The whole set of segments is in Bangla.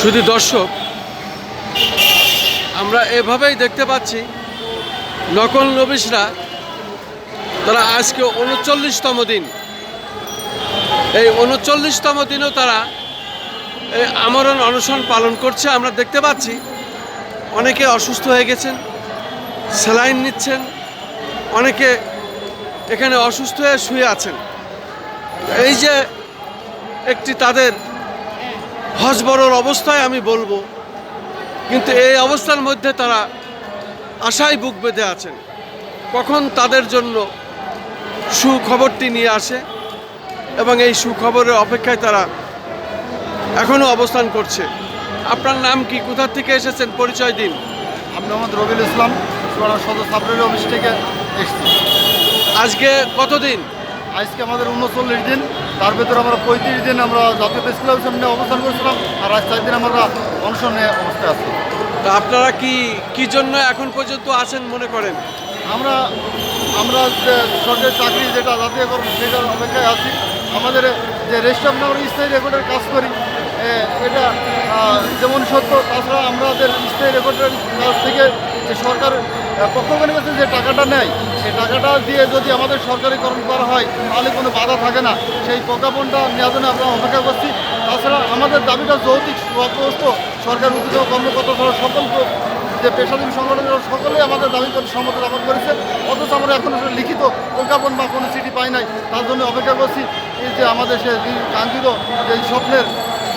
শুধু দর্শক, আমরা এভাবেই দেখতে পাচ্ছি নকল নবিশরা, তারা আজকে উনচল্লিশতম দিন। এই উনচল্লিশতম দিনও তারা এই আমরণ অনশন পালন করছে। আমরা দেখতে পাচ্ছি অনেকে অসুস্থ হয়ে গেছেন, স্যালাইন নিচ্ছেন, অনেকে এখানে অসুস্থ হয়ে শুয়ে আছেন। এই যে একটি তাদের হজবরর অবস্থায় আমি বলব কিন্তু এই অবস্থার মধ্যে তারা আশায় বুক বেঁধে আছেন। কখন তাদের জন্য সুখবরটি নিয়ে আসে এবং এই সুখবরের অপেক্ষায় তারা এখনও অবস্থান করছে। আপনার নাম কি? কোথা থেকে এসেছেন? পরিচয় দিন। আমি মোহাম্মদ রবিউল ইসলাম সদর সাবরেলি অফিস থেকে এসেছি। আজকে কতদিন? আজকে আমাদের উনচল্লিশ দিন। তার ভেতরে আমরা পঁয়ত্রিশ দিন আমরা জাতীয় প্রেস ক্লাবের সামনে অবস্থান করেছিলাম আর আজ চার দিন আমরা অনশনে অবস্থায় আছি। তা আপনারা কি কি জন্য এখন পর্যন্ত আছেন মনে করেন? আমরা আমরা যে সরকারি চাকরি যেটা জাতীয়করণ সেটার অপেক্ষায় আছি। আমাদের যে রেজিস্টার আমরা স্থায়ী রেকর্ডের কাজ করি এটা যেমন সত্য তাছাড়া আমাদের স্থায়ী রেকর্ডের কাছ থেকে যে সরকার আহ, পক্ষগণের কাছে যে টাকাটা নেয় সেই টাকাটা দিয়ে যদি আমাদের সরকারিকরণ করা হয় তাহলে কোনো বাধা থাকে না। সেই প্রজ্ঞাপনটা নেওয়ার জন্য আমরা অপেক্ষা করছি। তাছাড়া আমাদের দাবিটা যৌতিক সুগ্রস্ত সরকার উদ্যোগ কর্মকর্তা ছাড়া সকল যে পেশাজীবী সংগঠনের সকলেই আমাদের দাবি করে সম্মত জ্ঞাপন করেছে। অথচ আমরা এখনও সেটা লিখিত প্রজ্ঞাপন বা কোনো চিঠি পাই নাই। তার জন্য অপেক্ষা করছি। এই যে আমাদের সে কাঙ্ক্ষিত যে স্বপ্নের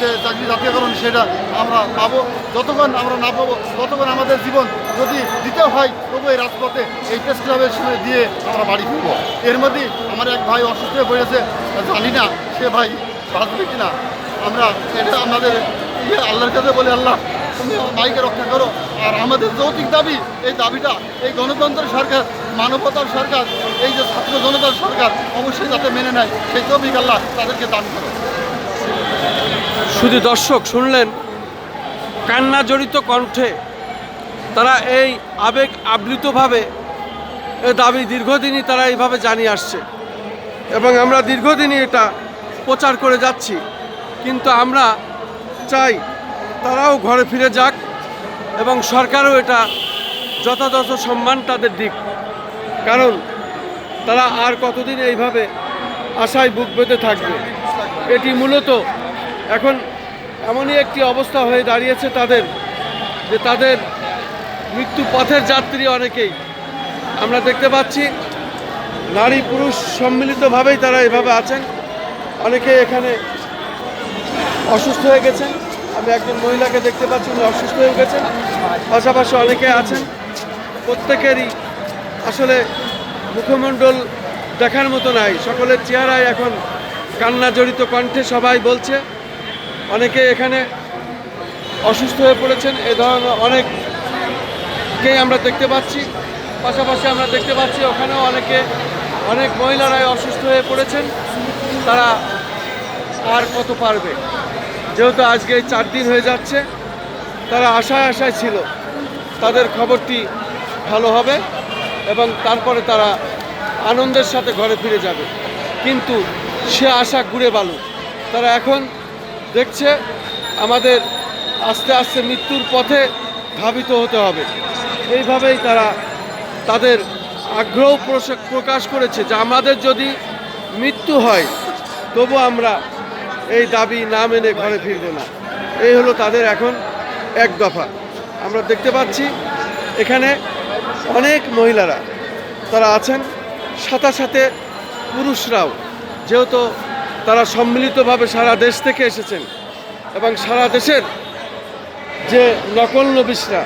যে চাকরি জাতীয়করণ সেটা আমরা পাবো। যতক্ষণ আমরা না পাবো, ততক্ষণ আমাদের জীবন যদি দিতে হয়, তবু এই রাজপথে, এই প্রেস ক্লাবের সামনে দিয়ে আমরা বাড়ি ফিরবো। এর মধ্যে আমার এক ভাই অসুস্থ হয়ে পড়েছে, জানি না সে ভাই বাঁচবে কিনা আমরা এটা আমাদের ইয়ে আল্লাহর কাছে বলে, আল্লাহ, তুমি ভাইকে রক্ষা করো। আর আমাদের যৌতিক দাবি, এই দাবিটা, এই গণতন্ত্রের সরকার, মানবতার সরকার, এই যে ছাত্র জনতার সরকার অবশ্যই যাতে মেনে নেয়, সেই তৌফিক আল্লাহ তাদেরকে দান করো শুধু দর্শক শুনলেন, কান্না জড়িত কণ্ঠে তারা এই আবেগ আবৃতভাবে এ দাবি দীর্ঘদিনই তারা এইভাবে জানিয়ে আসছে। এবং আমরা দীর্ঘদিনই এটা প্রচার করে যাচ্ছি। কিন্তু আমরা চাই তারাও ঘরে ফিরে যাক এবং সরকারও এটা যথাযথ সম্মান তাদের দিক। কারণ তারা আর কতদিন এইভাবে আশায় বুক বেঁধে থাকবে? এটি মূলত এখন এমনই একটি অবস্থা হয়ে দাঁড়িয়েছে তাদের, যে তাদের মৃত্যু পথের যাত্রী অনেকেই। আমরা দেখতে পাচ্ছি নারী পুরুষ সম্মিলিতভাবেই তারা এভাবে আছেন। অনেকে এখানে অসুস্থ হয়ে গেছেন। আমি একজন মহিলাকে দেখতে পাচ্ছি, উনি অসুস্থ হয়ে গেছেন। পাশাপাশি অনেকে আছেন। প্রত্যেকেরই আসলে মুখমণ্ডল দেখার মতো নাই। সকলের চেহারায় এখন কান্না জড়িত কণ্ঠে সবাই বলছে। অনেকে এখানে অসুস্থ হয়ে পড়েছেন, এ ধরনের অনেককেই আমরা দেখতে পাচ্ছি। পাশাপাশি আমরা দেখতে পাচ্ছি ওখানেও অনেকে, অনেক মহিলারাই অসুস্থ হয়ে পড়েছেন। তারা আর কত পারবে? যেহেতু আজকে চার দিন হয়ে যাচ্ছে, তারা আশায় আশায় ছিল তাদের খবরটি ভালো হবে এবং তারপরে তারা আনন্দের সাথে ঘরে ফিরে যাবে। কিন্তু সে আশা ঘুরে বালু তারা এখন দেখছে আমাদের আস্তে আস্তে মৃত্যুর পথে ধাবিত হতে হবে। এইভাবেই তারা তাদের আগ্রহ প্রকাশ করেছে যে আমাদের যদি মৃত্যু হয়, তবু আমরা এই দাবি না মেনে ঘরে ফিরব না। এই হলো তাদের এখন এক দফা। আমরা দেখতে পাচ্ছি এখানে অনেক মহিলারা, তারা আছেন, সাথে সাথে পুরুষরাও। যেহেতু তারা সম্মিলিতভাবে সারা দেশ থেকে এসেছেন এবং সারা দেশের যে নকল নবিশরা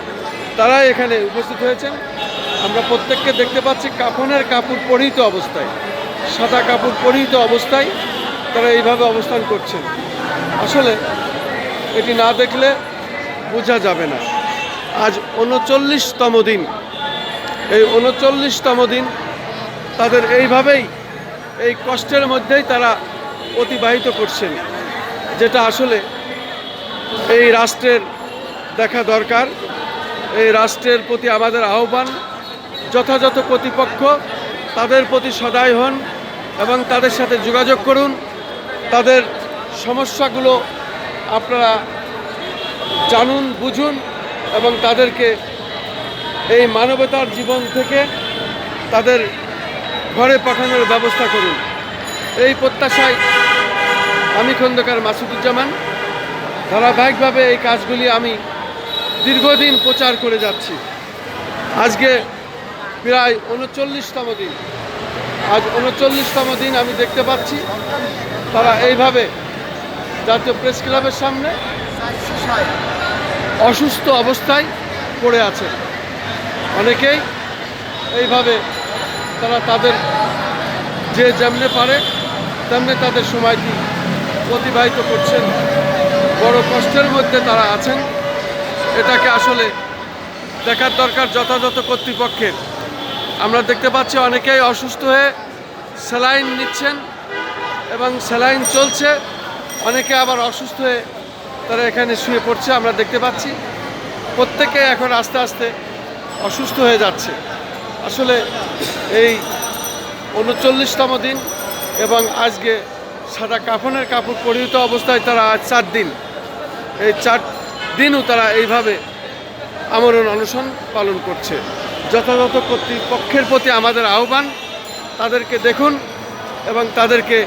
তারা এখানে উপস্থিত হয়েছেন। আমরা প্রত্যেককে দেখতে পাচ্ছি কাফনের কাপড় পরিহিত অবস্থায়, সাদা কাপড় পরিহিত অবস্থায় তারা এইভাবে অবস্থান করছেন। আসলে এটি না দেখলে বোঝা যাবে না। আজ উনচল্লিশতম দিন। এই উনচল্লিশতম দিন তাদের এইভাবেই, এই কষ্টের মধ্যেই তারা অতিবাহিত করছেন, যেটা আসলে এই রাষ্ট্রের দেখা দরকার। এই রাষ্ট্রের প্রতি আমাদের আহ্বান, যথাযথ কর্তৃপক্ষ তাদের প্রতি সদায় হন এবং তাদের সাথে যোগাযোগ করুন। তাদের সমস্যাগুলো আপনারা জানুন, বুঝুন এবং তাদেরকে এই মানবতার জীবন থেকে তাদের ঘরে পাঠানোর ব্যবস্থা করুন। এই প্রত্যাশায় আমি খন্দকার মাসুদুজ্জামান। ধারাবাহিকভাবে এই কাজগুলি আমি দীর্ঘদিন প্রচার করে যাচ্ছি। আজকে প্রায় উনচল্লিশতম দিন। আজ উনচল্লিশতম দিন আমি দেখতে পাচ্ছি, তারা এইভাবে জাতীয় প্রেস ক্লাবের সামনে অসুস্থ অবস্থায় পড়ে আছে। অনেকেই এইভাবে তারা তাদের যে যেমনে পারে, তেমনি তাদের সময়টি অতিবাহিত করছেন, বড় কষ্টের মধ্যে তারা আছেন। এটাকে আসলে দেখার দরকার যথাযথ কর্তৃপক্ষের। আমরা দেখতে পাচ্ছি অনেকেই অসুস্থ হয়ে স্যালাইন নিচ্ছেন এবং স্যালাইন চলছে। অনেকে আবার অসুস্থ হয়ে তারা এখানে শুয়ে পড়ছে, আমরা দেখতে পাচ্ছি। প্রত্যেকে এখন আস্তে আস্তে অসুস্থ হয়ে যাচ্ছে। আসলে এই উনচল্লিশতম দিন এবং আজকে সাদা কাফনের কাপড় পরিহিত অবস্থায় তারা আজ চার দিন, এই চার দিনও তারা এইভাবে আমরণ অনশন পালন করছে। যথাযথ কর্তৃপক্ষের প্রতি আমাদের আহ্বান, তাদেরকে দেখুন এবং তাদেরকে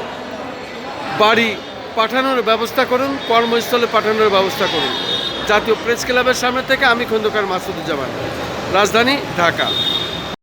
বাড়ি পাঠানোর ব্যবস্থা করুন, কর্মস্থলে পাঠানোর ব্যবস্থা করুন। জাতীয় প্রেস ক্লাবের সামনে থেকে আমি খন্দকার মাসুদুজ্জামান, রাজধানী ঢাকা।